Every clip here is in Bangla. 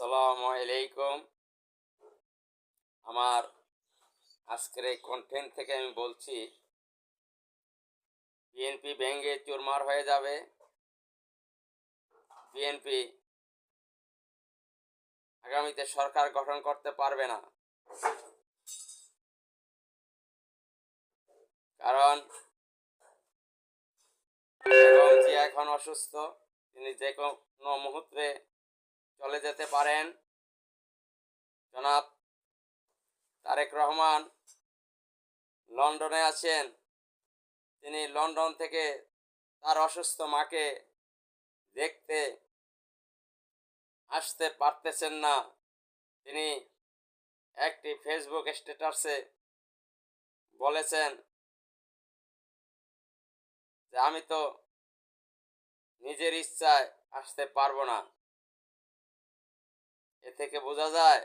আসসালামু আলাইকুম। আমার আজকের এই কন্টেন্ট থেকে আমি বলছি বিএনপি ভেঙ্গে চুরমার হয়ে যাবে। বিএনপি আগামীতে সরকার গঠন করতে পারবে না। কারণ, বেগম এখন অসুস্থ। তিনি যে কোনো মুহূর্তে চলে যেতে পারেন। জনাব তারেক রহমান লন্ডনে আছেন। তিনি লন্ডন থেকে তার অসুস্থ মাকে দেখতে আসতে পারতেছেন না। তিনি একটি ফেসবুক স্ট্যাটাসে বলেছেন যে, আমি তো নিজের ইচ্ছায় আসতে পারব না। এ থেকে বোঝা যায়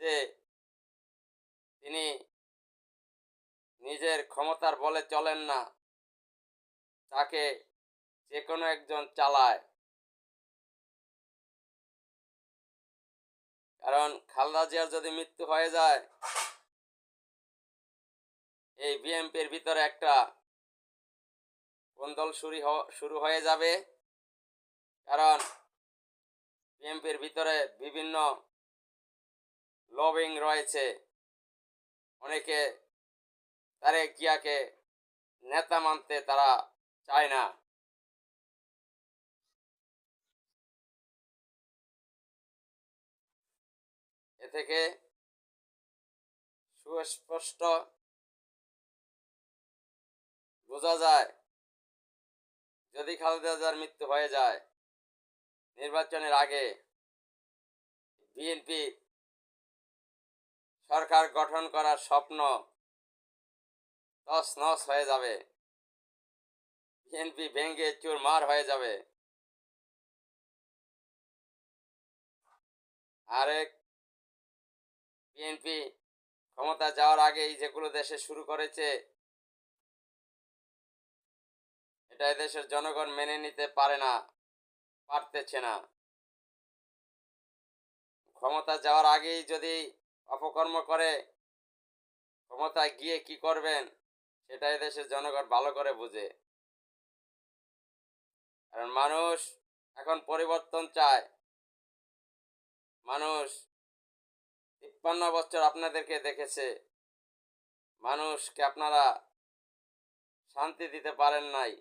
যে তিনি নিজের ক্ষমতার বলে চলেন না। তাকে যে কোনো একজন চালায়। কারণ খালদা জিয়ার যদি মৃত্যু হয়ে যায়, এই বিএমপির ভিতরে একটা কোন্দল শুরু শুরু হয়ে যাবে। কারণ বিএনপির ভিতরে বিভিন্ন লবিং রয়েছে। অনেকে তারেক জিয়াকে নেতা মানতে তারা চায় না। এ থেকে সুস্পষ্ট বোঝা যায়, যদি খালেদা জিয়ার মৃত্যু হয়ে যায় নির্বাচনের আগে বিএনপি সরকার গঠন করার স্বপ্ন তস নস হয়ে যাবে। বিএনপি ভেঙে চুরমার হয়ে যাবে। আরেক বিএনপি ক্ষমতা যাওয়ার আগেই যেগুলো দেশে শুরু করেছে, এটা দেশের জনগণ মেনে নিতে পারে না। পারতেছে না। ক্ষমতা যাওয়ার আগেই যদি অপকর্ম করে, ক্ষমতায় গিয়ে কি করবেন, সেটাই দেশের জনগণ ভালো করে বুঝে। কারণ মানুষ এখন পরিবর্তন চায়। মানুষ তিপ্পান্ন বছর আপনাদেরকে দেখেছে। মানুষকে আপনারা শান্তি দিতে পারেন নাই।